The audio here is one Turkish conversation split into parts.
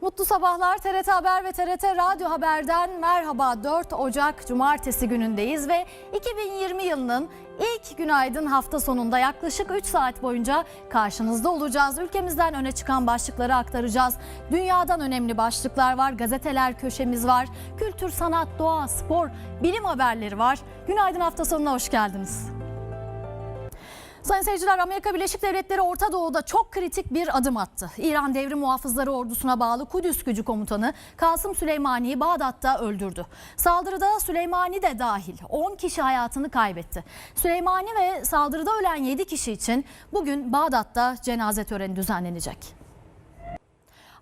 Mutlu sabahlar TRT Haber ve TRT Radyo Haber'den merhaba 4 Ocak Cumartesi günündeyiz ve 2020 yılının ilk günaydın hafta sonunda yaklaşık 3 saat boyunca karşınızda olacağız. Ülkemizden öne çıkan başlıkları aktaracağız. Dünyadan önemli başlıklar var, gazeteler köşemiz var, kültür, sanat, doğa, spor, bilim haberleri var. Günaydın hafta sonuna hoş geldiniz. Sayın seyirciler Amerika Birleşik Devletleri Orta Doğu'da çok kritik bir adım attı. İran Devrim Muhafızları Ordusu'na bağlı Kudüs Gücü Komutanı Kasım Süleymani'yi Bağdat'ta öldürdü. Saldırıda Süleymani de dahil 10 kişi hayatını kaybetti. Süleymani ve saldırıda ölen 7 kişi için bugün Bağdat'ta cenaze töreni düzenlenecek.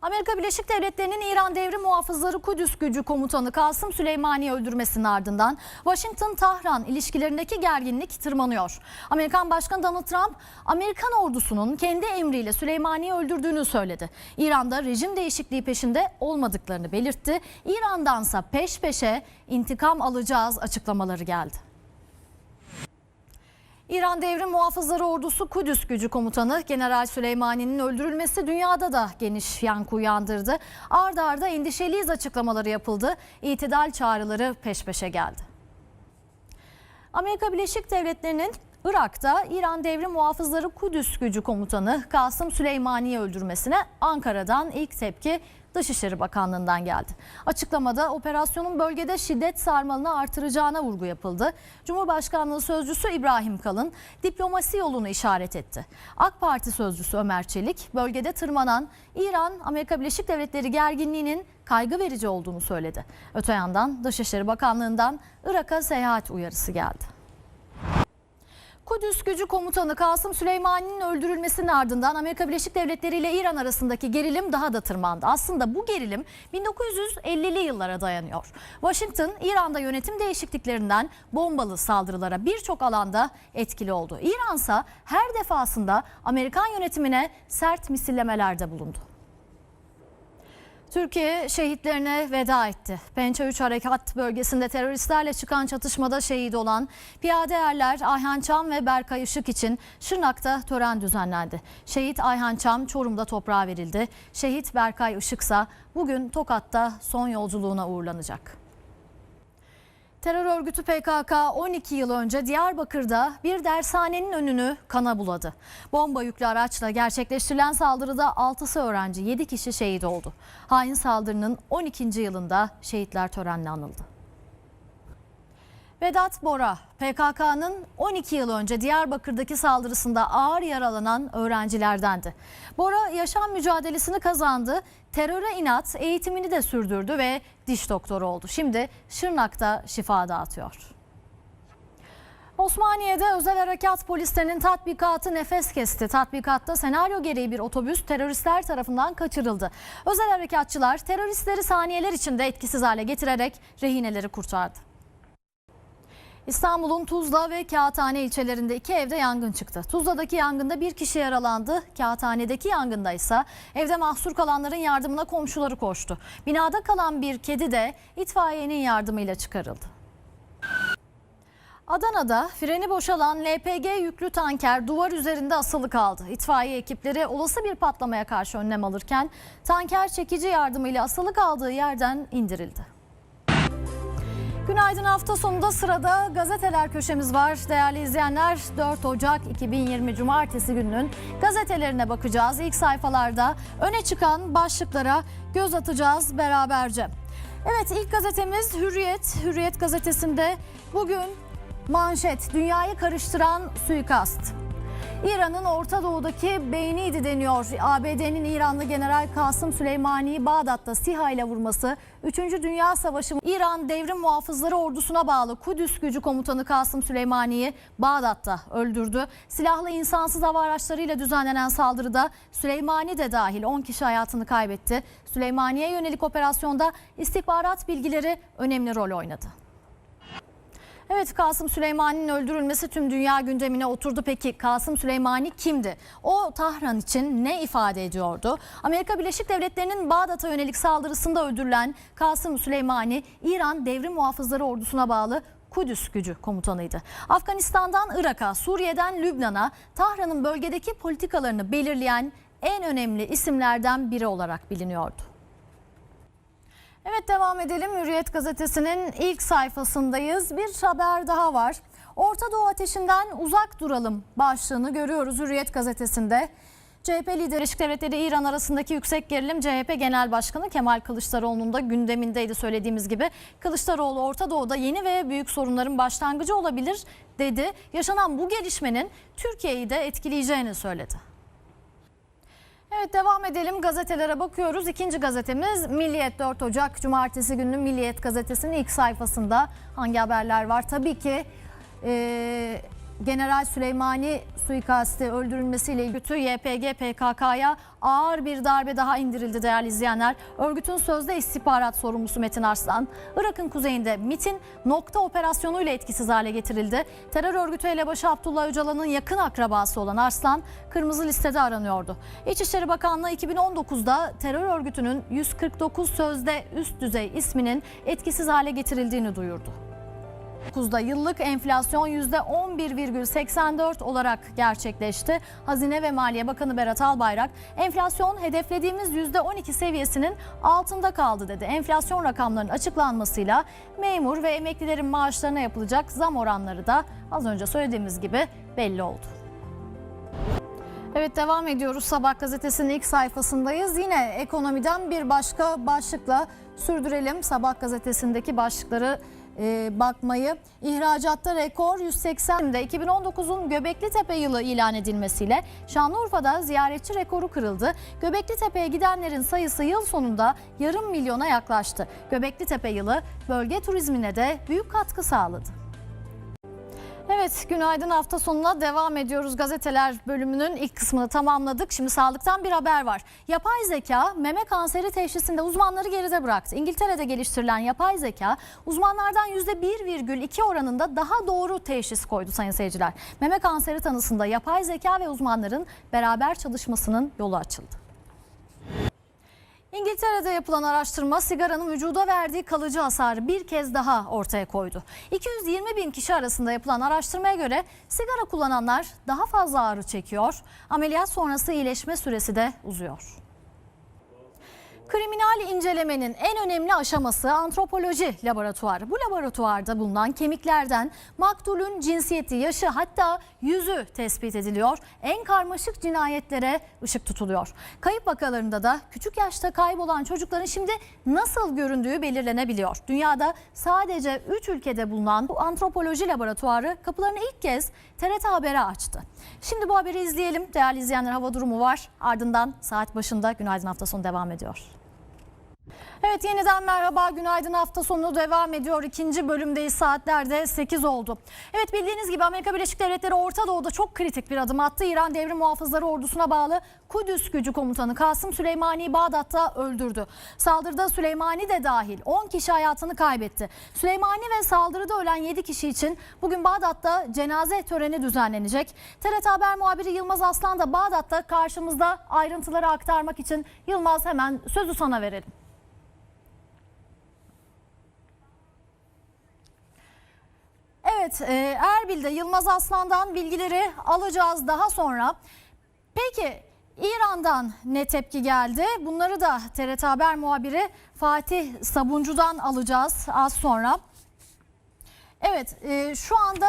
Amerika Birleşik Devletleri'nin İran Devrim Muhafızları Kudüs Gücü Komutanı Kasım Süleymani'yi öldürmesinin ardından Washington-Tahran ilişkilerindeki gerginlik tırmanıyor. Amerikan Başkanı Donald Trump, Amerikan ordusunun kendi emriyle Süleymani'yi öldürdüğünü söyledi. İran'da rejim değişikliği peşinde olmadıklarını belirtti. İran'dansa peş peşe intikam alacağız açıklamaları geldi. İran Devrim Muhafızları Ordusu Kudüs Gücü Komutanı General Süleymani'nin öldürülmesi dünyada da geniş yankı uyandırdı. Arda arda endişeliyiz açıklamaları yapıldı. İtidal çağrıları peş peşe geldi. Amerika Birleşik Devletleri'nin Irak'ta İran Devrim Muhafızları Kudüs Gücü Komutanı Kasım Süleymani'yi öldürmesine Ankara'dan ilk tepki Dışişleri Bakanlığı'ndan geldi. Açıklamada operasyonun bölgede şiddet sarmalını artıracağına vurgu yapıldı. Cumhurbaşkanlığı Sözcüsü İbrahim Kalın diplomasi yolunu işaret etti. AK Parti Sözcüsü Ömer Çelik bölgede tırmanan İran-Amerika Birleşik Devletleri gerginliğinin kaygı verici olduğunu söyledi. Öte yandan Dışişleri Bakanlığı'ndan Irak'a seyahat uyarısı geldi. Kudüs Gücü Komutanı Kasım Süleymani'nin öldürülmesinin ardından Amerika Birleşik Devletleri ile İran arasındaki gerilim daha da tırmandı. Aslında bu gerilim 1950'li yıllara dayanıyor. Washington, İran'da yönetim değişikliklerinden bombalı saldırılara birçok alanda etkili oldu. İran ise her defasında Amerikan yönetimine sert misillemelerde bulundu. Türkiye şehitlerine veda etti. Pençe 3 Harekat bölgesinde teröristlerle çıkan çatışmada şehit olan piyade erler Ayhan Çam ve Berkay Işık için Şırnak'ta tören düzenlendi. Şehit Ayhan Çam Çorum'da toprağa verildi. Şehit Berkay Işık ise bugün Tokat'ta son yolculuğuna uğurlanacak. Terör örgütü PKK 12 yıl önce Diyarbakır'da bir dershanenin önünü kana buladı. Bomba yüklü araçla gerçekleştirilen saldırıda 6'sı öğrenci 7 kişi şehit oldu. Hain saldırının 12. yılında şehitler törenle anıldı. Vedat Bora, PKK'nın 12 yıl önce Diyarbakır'daki saldırısında ağır yaralanan öğrencilerdendi. Bora yaşam mücadelesini kazandı, teröre inat eğitimini de sürdürdü ve diş doktoru oldu. Şimdi Şırnak'ta şifa dağıtıyor. Osmaniye'de özel harekat polislerinin tatbikatı nefes kesti. Tatbikatta senaryo gereği bir otobüs teröristler tarafından kaçırıldı. Özel harekatçılar teröristleri saniyeler içinde etkisiz hale getirerek rehineleri kurtardı. İstanbul'un Tuzla ve Kağıthane ilçelerinde iki evde yangın çıktı. Tuzla'daki yangında bir kişi yaralandı. Kağıthane'deki yangında ise evde mahsur kalanların yardımına komşuları koştu. Binada kalan bir kedi de itfaiyenin yardımıyla çıkarıldı. Adana'da freni boşalan LPG yüklü tanker duvar üzerinde asılı kaldı. İtfaiye ekipleri olası bir patlamaya karşı önlem alırken tanker çekici yardımıyla asılı kaldığı yerden indirildi. Günaydın hafta sonunda sırada gazeteler köşemiz var. Değerli izleyenler 4 Ocak 2020 Cumartesi gününün gazetelerine bakacağız. İlk sayfalarda öne çıkan başlıklara göz atacağız beraberce. Evet ilk gazetemiz Hürriyet. Hürriyet gazetesinde bugün manşet dünyayı karıştıran suikast. İran'ın Orta Doğu'daki beyniydi deniyor. ABD'nin İranlı General Kasım Süleymani'yi Bağdat'ta SİHA ile vurması 3. Dünya Savaşı İran Devrim Muhafızları Ordusu'na bağlı Kudüs Gücü Komutanı Kasım Süleymani'yi Bağdat'ta öldürdü. Silahlı insansız hava araçlarıyla düzenlenen saldırıda Süleymani de dahil 10 kişi hayatını kaybetti. Süleymani'ye yönelik operasyonda istihbarat bilgileri önemli rol oynadı. Evet Kasım Süleymani'nin öldürülmesi tüm dünya gündemine oturdu. Peki Kasım Süleymani kimdi? O Tahran için ne ifade ediyordu? Amerika Birleşik Devletleri'nin Bağdat'a yönelik saldırısında öldürülen Kasım Süleymani İran Devrim Muhafızları Ordusu'na bağlı Kudüs gücü komutanıydı. Afganistan'dan Irak'a, Suriye'den Lübnan'a Tahran'ın bölgedeki politikalarını belirleyen en önemli isimlerden biri olarak biliniyordu. Evet devam edelim. Hürriyet gazetesinin ilk sayfasındayız. Bir haber daha var. Orta Doğu ateşinden uzak duralım başlığını görüyoruz Hürriyet gazetesinde. CHP lideri Birleşik Devletleri İran arasındaki yüksek gerilim CHP Genel Başkanı Kemal Kılıçdaroğlu'nun da gündemindeydi söylediğimiz gibi. Kılıçdaroğlu Orta Doğu'da yeni ve büyük sorunların başlangıcı olabilir dedi. Yaşanan bu gelişmenin Türkiye'yi de etkileyeceğini söyledi. Evet devam edelim gazetelere bakıyoruz. İkinci gazetemiz Milliyet 4 Ocak Cumartesi günü Milliyet gazetesinin ilk sayfasında hangi haberler var? Tabii ki e, General Süleymani suikasti öldürülmesiyle ilgili YPG PKK'ya ağır bir darbe daha indirildi değerli izleyenler. Örgütün sözde istihbarat sorumlusu Metin Arslan, Irak'ın kuzeyinde MIT'in nokta operasyonuyla etkisiz hale getirildi. Terör örgütü elebaşı Abdullah Öcalan'ın yakın akrabası olan Arslan kırmızı listede aranıyordu. İçişleri Bakanlığı 2019'da terör örgütünün 149 sözde üst düzey isminin etkisiz hale getirildiğini duyurdu. 2019'da yıllık enflasyon %11,84 olarak gerçekleşti. Hazine ve Maliye Bakanı Berat Albayrak, enflasyon hedeflediğimiz %12 seviyesinin altında kaldı dedi. Enflasyon rakamlarının açıklanmasıyla memur ve emeklilerin maaşlarına yapılacak zam oranları da az önce söylediğimiz gibi belli oldu. Evet devam ediyoruz. Sabah gazetesinin ilk sayfasındayız. Yine ekonomiden bir başka başlıkla sürdürelim. Sabah gazetesindeki başlıkları bakmayı. İhracatta rekor 180'de 2019'un Göbekli Tepe yılı ilan edilmesiyle Şanlıurfa'da ziyaretçi rekoru kırıldı. Göbekli Tepe'ye gidenlerin sayısı yıl sonunda yarım milyona yaklaştı. Göbekli Tepe yılı bölge turizmine de büyük katkı sağladı. Evet, günaydın hafta sonuna devam ediyoruz. Gazeteler bölümünün ilk kısmını tamamladık. Şimdi sağlıktan bir haber var. Yapay zeka meme kanseri teşhisinde uzmanları geride bıraktı. İngiltere'de geliştirilen yapay zeka uzmanlardan %1,2 oranında daha doğru teşhis koydu sayın seyirciler. Meme kanseri tanısında yapay zeka ve uzmanların beraber çalışmasının yolu açıldı. İngiltere'de yapılan araştırma sigaranın vücuda verdiği kalıcı hasarı bir kez daha ortaya koydu. 220 bin kişi arasında yapılan araştırmaya göre sigara kullananlar daha fazla ağrı çekiyor. Ameliyat sonrası iyileşme süresi de uzuyor. Kriminal incelemenin en önemli aşaması antropoloji laboratuvarı. Bu laboratuvarda bulunan kemiklerden maktulün cinsiyeti, yaşı hatta yüzü tespit ediliyor. En karmaşık cinayetlere ışık tutuluyor. Kayıp vakalarında da küçük yaşta kaybolan çocukların şimdi nasıl göründüğü belirlenebiliyor. Dünyada sadece 3 ülkede bulunan bu antropoloji laboratuvarı kapılarını ilk kez TRT Haber'e açtı. Şimdi bu haberi izleyelim. Değerli izleyenler hava durumu var. Ardından saat başında Günaydın Hafta Sonu devam ediyor. Evet yeniden merhaba günaydın hafta sonu devam ediyor. İkinci bölümdeyiz saatlerde 8 oldu. Evet bildiğiniz gibi Amerika Birleşik Devletleri Orta Doğu'da çok kritik bir adım attı. İran Devrim Muhafızları Ordusu'na bağlı Kudüs Gücü Komutanı Kasım Süleymani'yi Bağdat'ta öldürdü. Saldırıda Süleymani de dahil 10 kişi hayatını kaybetti. Süleymani ve saldırıda ölen 7 kişi için bugün Bağdat'ta cenaze töreni düzenlenecek. TRT Haber muhabiri Yılmaz Aslan da Bağdat'ta karşımızda ayrıntıları aktarmak için Yılmaz hemen sözü sana verelim. Evet, e, Erbil'de Yılmaz Aslan'dan bilgileri alacağız daha sonra. Peki İran'dan ne tepki geldi? Bunları da TRT Haber muhabiri Fatih Sabuncu'dan alacağız az sonra. Evet, e, şu anda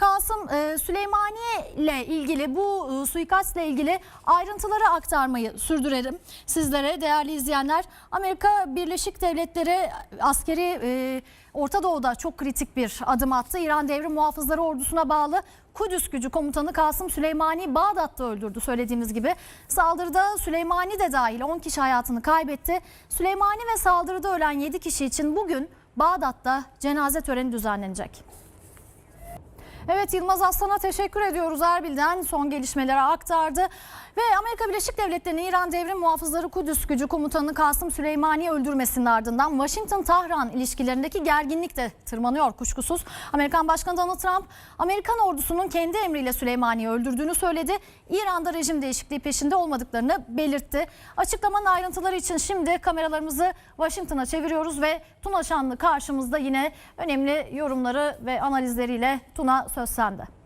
Kasım e, Süleymani ile ilgili bu e, suikastla ilgili ayrıntıları aktarmayı sürdürelim sizlere değerli izleyenler. Amerika Birleşik Devletleri askeri e, Orta Doğu'da çok kritik bir adım attı. İran Devrim Muhafızları Ordusu'na bağlı Kudüs gücü komutanı Kasım Süleymani Bağdat'ta öldürdü söylediğimiz gibi. Saldırıda Süleymani de dahil 10 kişi hayatını kaybetti. Süleymani ve saldırıda ölen 7 kişi için bugün Bağdat'ta cenaze töreni düzenlenecek. Evet Yılmaz Aslan'a teşekkür ediyoruz Erbil'den son gelişmeleri aktardı. Ve Amerika Birleşik Devletleri'nin İran Devrim Muhafızları Kudüs Gücü Komutanı Kasım Süleymani'yi öldürmesinin ardından Washington-Tahran ilişkilerindeki gerginlik de tırmanıyor kuşkusuz. Amerikan Başkanı Donald Trump Amerikan ordusunun kendi emriyle Süleymani'yi öldürdüğünü söyledi. İran'da rejim değişikliği peşinde olmadıklarını belirtti. Açıklamanın ayrıntıları için şimdi kameralarımızı Washington'a çeviriyoruz ve Tuna Şanlı karşımızda yine önemli yorumları ve analizleriyle Tuna söz sende.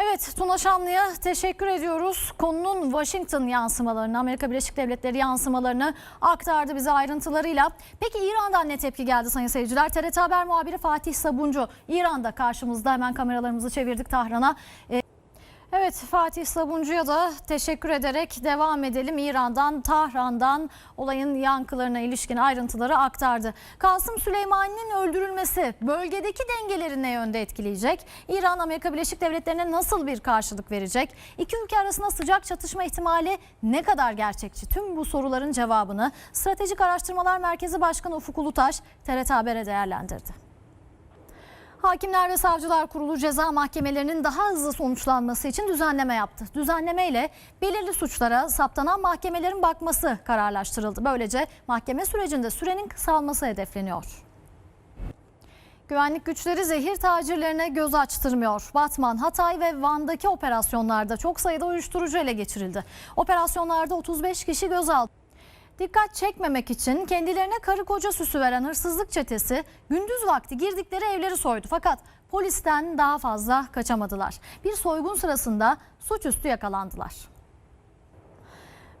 Evet Tuna Şanlı'ya teşekkür ediyoruz. Konunun Washington yansımalarını, Amerika Birleşik Devletleri yansımalarını aktardı bize ayrıntılarıyla. Peki İran'dan ne tepki geldi sayın seyirciler? TRT Haber muhabiri Fatih Sabuncu İran'da karşımızda hemen kameralarımızı çevirdik Tahran'a. Evet Fatih Sabuncu'ya da teşekkür ederek devam edelim. İran'dan, Tahran'dan olayın yankılarına ilişkin ayrıntıları aktardı. Kasım Süleyman'ın öldürülmesi bölgedeki dengeleri ne yönde etkileyecek? İran Amerika Birleşik Devletleri'ne nasıl bir karşılık verecek? İki ülke arasında sıcak çatışma ihtimali ne kadar gerçekçi? Tüm bu soruların cevabını Stratejik Araştırmalar Merkezi Başkanı Ufuk Ulutaş TRT Haber'e değerlendirdi. Hakimler ve Savcılar Kurulu ceza mahkemelerinin daha hızlı sonuçlanması için düzenleme yaptı. Düzenleme ile belirli suçlara saptanan mahkemelerin bakması kararlaştırıldı. Böylece mahkeme sürecinde sürenin kısalması hedefleniyor. Güvenlik güçleri zehir tacirlerine göz açtırmıyor. Batman, Hatay ve Van'daki operasyonlarda çok sayıda uyuşturucu ele geçirildi. Operasyonlarda 35 kişi gözaltı. Dikkat çekmemek için kendilerine karı koca süsü veren hırsızlık çetesi gündüz vakti girdikleri evleri soydu. Fakat polisten daha fazla kaçamadılar. Bir soygun sırasında suçüstü yakalandılar.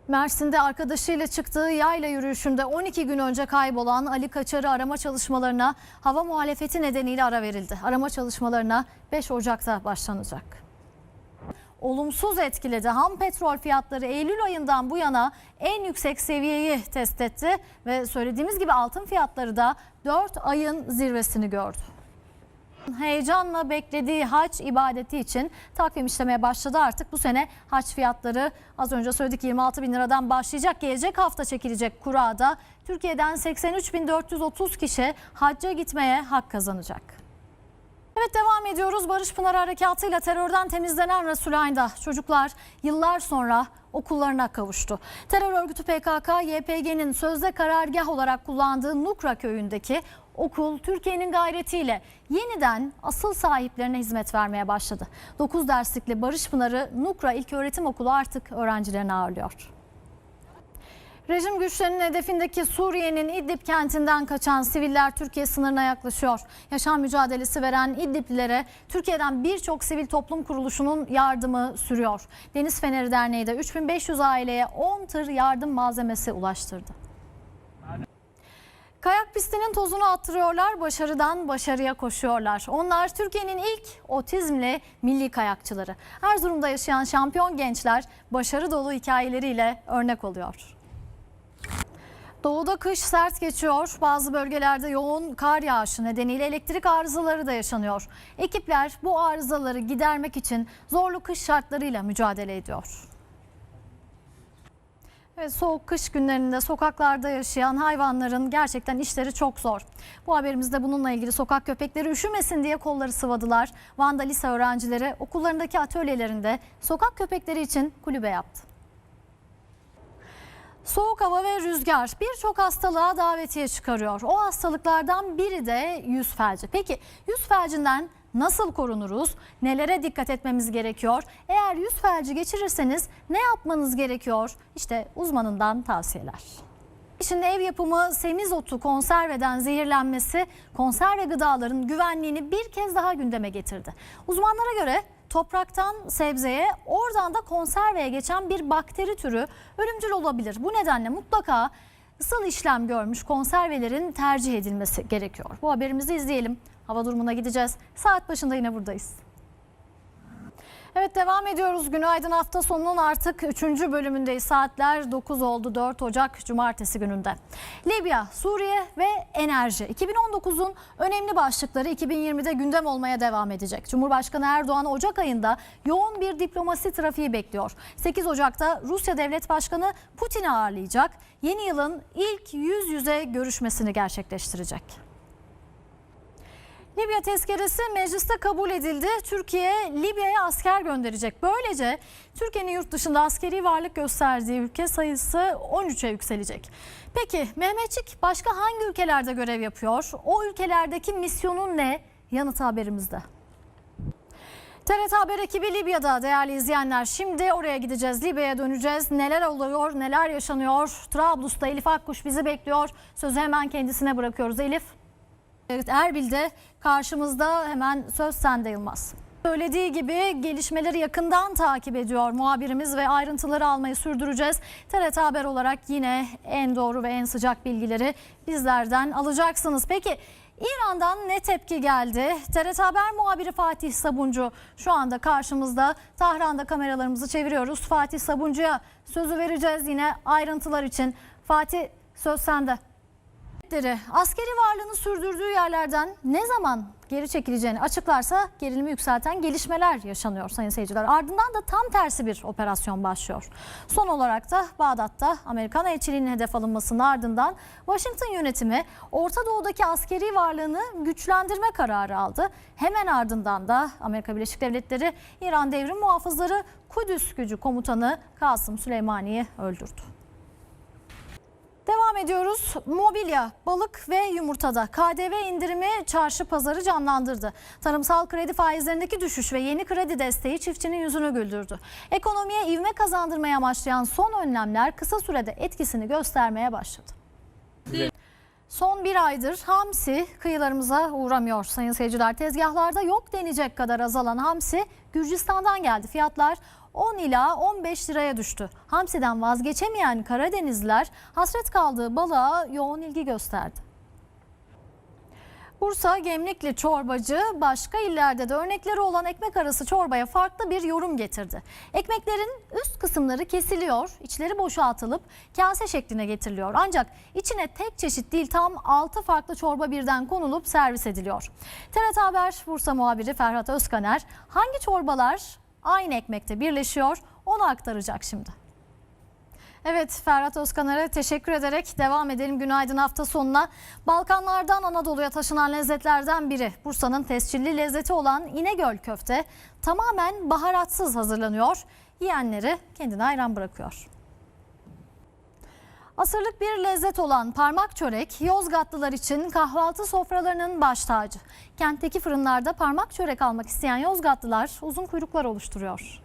Mersin'de arkadaşıyla çıktığı yayla yürüyüşünde 12 gün önce kaybolan Ali Kaçar'ı arama çalışmalarına hava muhalefeti nedeniyle ara verildi. Arama çalışmalarına 5 Ocak'ta başlanacak olumsuz etkiledi. Ham petrol fiyatları Eylül ayından bu yana en yüksek seviyeyi test etti ve söylediğimiz gibi altın fiyatları da 4 ayın zirvesini gördü. Heyecanla beklediği haç ibadeti için takvim işlemeye başladı artık. Bu sene haç fiyatları az önce söyledik 26 bin liradan başlayacak. Gelecek hafta çekilecek kurada Türkiye'den 83.430 kişi hacca gitmeye hak kazanacak. Evet devam ediyoruz. Barış Pınar Harekatı'yla terörden temizlenen Resulayn'da çocuklar yıllar sonra okullarına kavuştu. Terör örgütü PKK, YPG'nin sözde karargah olarak kullandığı Nukra köyündeki okul Türkiye'nin gayretiyle yeniden asıl sahiplerine hizmet vermeye başladı. 9 derslikli Barış Pınarı Nukra İlköğretim Okulu artık öğrencilerini ağırlıyor. Rejim güçlerinin hedefindeki Suriye'nin İdlib kentinden kaçan siviller Türkiye sınırına yaklaşıyor. Yaşam mücadelesi veren İdliblilere Türkiye'den birçok sivil toplum kuruluşunun yardımı sürüyor. Deniz Feneri Derneği de 3500 aileye 10 tır yardım malzemesi ulaştırdı. Kayak pistinin tozunu attırıyorlar, başarıdan başarıya koşuyorlar. Onlar Türkiye'nin ilk otizmli milli kayakçıları. Erzurum'da yaşayan şampiyon gençler başarı dolu hikayeleriyle örnek oluyor. Doğuda kış sert geçiyor. Bazı bölgelerde yoğun kar yağışı nedeniyle elektrik arızaları da yaşanıyor. Ekipler bu arızaları gidermek için zorlu kış şartlarıyla mücadele ediyor. Evet, soğuk kış günlerinde sokaklarda yaşayan hayvanların gerçekten işleri çok zor. Bu haberimizde bununla ilgili sokak köpekleri üşümesin diye kolları sıvadılar. Van'da lise öğrencileri okullarındaki atölyelerinde sokak köpekleri için kulübe yaptı. Soğuk hava ve rüzgar birçok hastalığa davetiye çıkarıyor. O hastalıklardan biri de yüz felci. Peki yüz felcinden nasıl korunuruz? Nelere dikkat etmemiz gerekiyor? Eğer yüz felci geçirirseniz ne yapmanız gerekiyor? İşte uzmanından tavsiyeler. Şimdi ev yapımı semizotu konserveden zehirlenmesi konserve gıdaların güvenliğini bir kez daha gündeme getirdi. Uzmanlara göre topraktan sebzeye oradan da konserveye geçen bir bakteri türü ölümcül olabilir. Bu nedenle mutlaka ısıl işlem görmüş konservelerin tercih edilmesi gerekiyor. Bu haberimizi izleyelim. Hava durumuna gideceğiz. Saat başında yine buradayız. Evet devam ediyoruz. Günaydın hafta sonunun artık 3. bölümündeyiz. Saatler 9 oldu 4 Ocak Cumartesi gününde. Libya, Suriye ve enerji. 2019'un önemli başlıkları 2020'de gündem olmaya devam edecek. Cumhurbaşkanı Erdoğan Ocak ayında yoğun bir diplomasi trafiği bekliyor. 8 Ocak'ta Rusya Devlet Başkanı Putin'i ağırlayacak. Yeni yılın ilk yüz yüze görüşmesini gerçekleştirecek. Libya tezkeresi mecliste kabul edildi. Türkiye Libya'ya asker gönderecek. Böylece Türkiye'nin yurt dışında askeri varlık gösterdiği ülke sayısı 13'e yükselecek. Peki Mehmetçik başka hangi ülkelerde görev yapıyor? O ülkelerdeki misyonun ne? Yanıtı haberimizde. TRT Haber ekibi Libya'da değerli izleyenler. Şimdi oraya gideceğiz. Libya'ya döneceğiz. Neler oluyor, neler yaşanıyor? Trablus'ta Elif Akkuş bizi bekliyor. Sözü hemen kendisine bırakıyoruz Elif. Evet Erbil'de karşımızda hemen söz sende Yılmaz. Söylediği gibi gelişmeleri yakından takip ediyor muhabirimiz ve ayrıntıları almayı sürdüreceğiz. TRT Haber olarak yine en doğru ve en sıcak bilgileri bizlerden alacaksınız. Peki İran'dan ne tepki geldi? TRT Haber muhabiri Fatih Sabuncu şu anda karşımızda. Tahran'da kameralarımızı çeviriyoruz. Fatih Sabuncu'ya sözü vereceğiz yine ayrıntılar için. Fatih söz sende. Devletleri askeri varlığını sürdürdüğü yerlerden ne zaman geri çekileceğini açıklarsa gerilimi yükselten gelişmeler yaşanıyor sayın seyirciler. Ardından da tam tersi bir operasyon başlıyor. Son olarak da Bağdat'ta Amerikan elçiliğinin hedef alınmasının ardından Washington yönetimi Orta Doğu'daki askeri varlığını güçlendirme kararı aldı. Hemen ardından da Amerika Birleşik Devletleri İran Devrim Muhafızları Kudüs Gücü Komutanı Kasım Süleymani'yi öldürdü. Devam ediyoruz. Mobilya, balık ve yumurtada KDV indirimi çarşı pazarı canlandırdı. Tarımsal kredi faizlerindeki düşüş ve yeni kredi desteği çiftçinin yüzünü güldürdü. Ekonomiye ivme kazandırmaya amaçlayan son önlemler kısa sürede etkisini göstermeye başladı. Son bir aydır hamsi kıyılarımıza uğramıyor sayın seyirciler. Tezgahlarda yok denecek kadar azalan hamsi Gürcistan'dan geldi. Fiyatlar 10 ila 15 liraya düştü. Hamsiden vazgeçemeyen Karadenizliler hasret kaldığı balığa yoğun ilgi gösterdi. Bursa Gemlikli çorbacı başka illerde de örnekleri olan ekmek arası çorbaya farklı bir yorum getirdi. Ekmeklerin üst kısımları kesiliyor, içleri boşaltılıp kase şekline getiriliyor. Ancak içine tek çeşit değil tam 6 farklı çorba birden konulup servis ediliyor. TRT Haber Bursa muhabiri Ferhat Özkaner hangi çorbalar aynı ekmekte birleşiyor onu aktaracak şimdi. Evet Ferhat Özkanar'a teşekkür ederek devam edelim günaydın hafta sonuna. Balkanlardan Anadolu'ya taşınan lezzetlerden biri Bursa'nın tescilli lezzeti olan İnegöl köfte tamamen baharatsız hazırlanıyor. Yiyenleri kendine hayran bırakıyor. Asırlık bir lezzet olan parmak çörek Yozgatlılar için kahvaltı sofralarının baş tacı. Kentteki fırınlarda parmak çörek almak isteyen Yozgatlılar uzun kuyruklar oluşturuyor.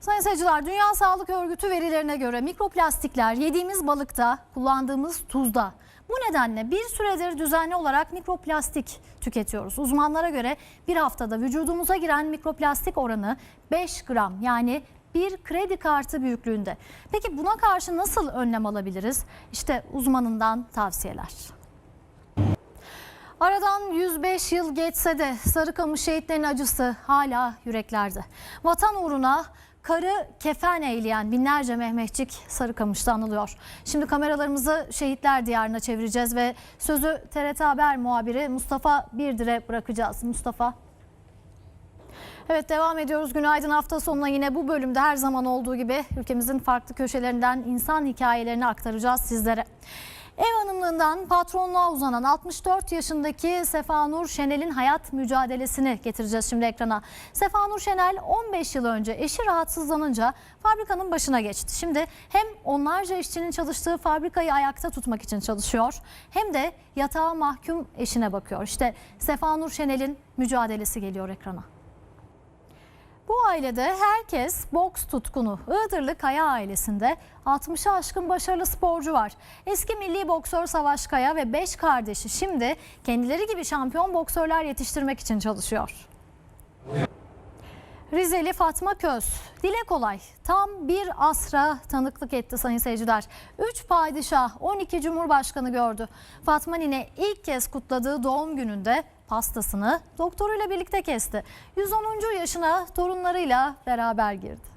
Sayın seyirciler, Dünya Sağlık Örgütü verilerine göre mikroplastikler yediğimiz balıkta, kullandığımız tuzda. Bu nedenle bir süredir düzenli olarak mikroplastik tüketiyoruz. Uzmanlara göre bir haftada vücudumuza giren mikroplastik oranı 5 gram yani bir kredi kartı büyüklüğünde. Peki buna karşı nasıl önlem alabiliriz? İşte uzmanından tavsiyeler. Aradan 105 yıl geçse de Sarıkamış şehitlerin acısı hala yüreklerde. Vatan uğruna karı kefen eğleyen binlerce Mehmetçik Sarıkamış'ta anılıyor. Şimdi kameralarımızı şehitler diyarına çevireceğiz ve sözü TRT Haber muhabiri Mustafa Birdir'e bırakacağız. Mustafa. Evet devam ediyoruz. Günaydın hafta sonuna yine bu bölümde her zaman olduğu gibi ülkemizin farklı köşelerinden insan hikayelerini aktaracağız sizlere. Ev hanımlığından patronluğa uzanan 64 yaşındaki Sefanur Şenel'in hayat mücadelesini getireceğiz şimdi ekrana. Sefanur Şenel 15 yıl önce eşi rahatsızlanınca fabrikanın başına geçti. Şimdi hem onlarca işçinin çalıştığı fabrikayı ayakta tutmak için çalışıyor hem de yatağa mahkum eşine bakıyor. İşte Sefanur Şenel'in mücadelesi geliyor ekrana. Bu ailede herkes boks tutkunu. Iğdırlı Kaya ailesinde 60'ı aşkın başarılı sporcu var. Eski milli boksör Savaş Kaya ve 5 kardeşi şimdi kendileri gibi şampiyon boksörler yetiştirmek için çalışıyor. Rizeli Fatma Köz, dile kolay tam bir asra tanıklık etti sayın seyirciler. 3 padişah 12 cumhurbaşkanı gördü. Fatma Nine ilk kez kutladığı doğum gününde pastasını doktoruyla birlikte kesti. 110. yaşına torunlarıyla beraber girdi.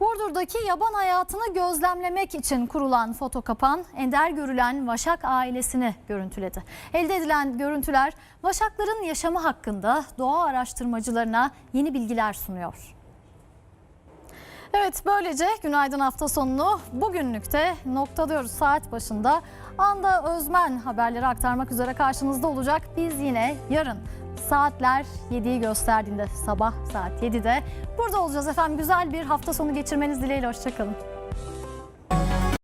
Burdur'daki yaban hayatını gözlemlemek için kurulan foto kapan ender görülen Vaşak ailesini görüntüledi. Elde edilen görüntüler Vaşakların yaşamı hakkında doğa araştırmacılarına yeni bilgiler sunuyor. Evet böylece günaydın hafta sonunu bugünlükte noktalıyoruz saat başında. Anda Özmen haberleri aktarmak üzere karşınızda olacak. Biz yine yarın saatler 7'yi gösterdiğinde sabah saat 7'de burada olacağız efendim. Güzel bir hafta sonu geçirmeniz dileğiyle hoşçakalın.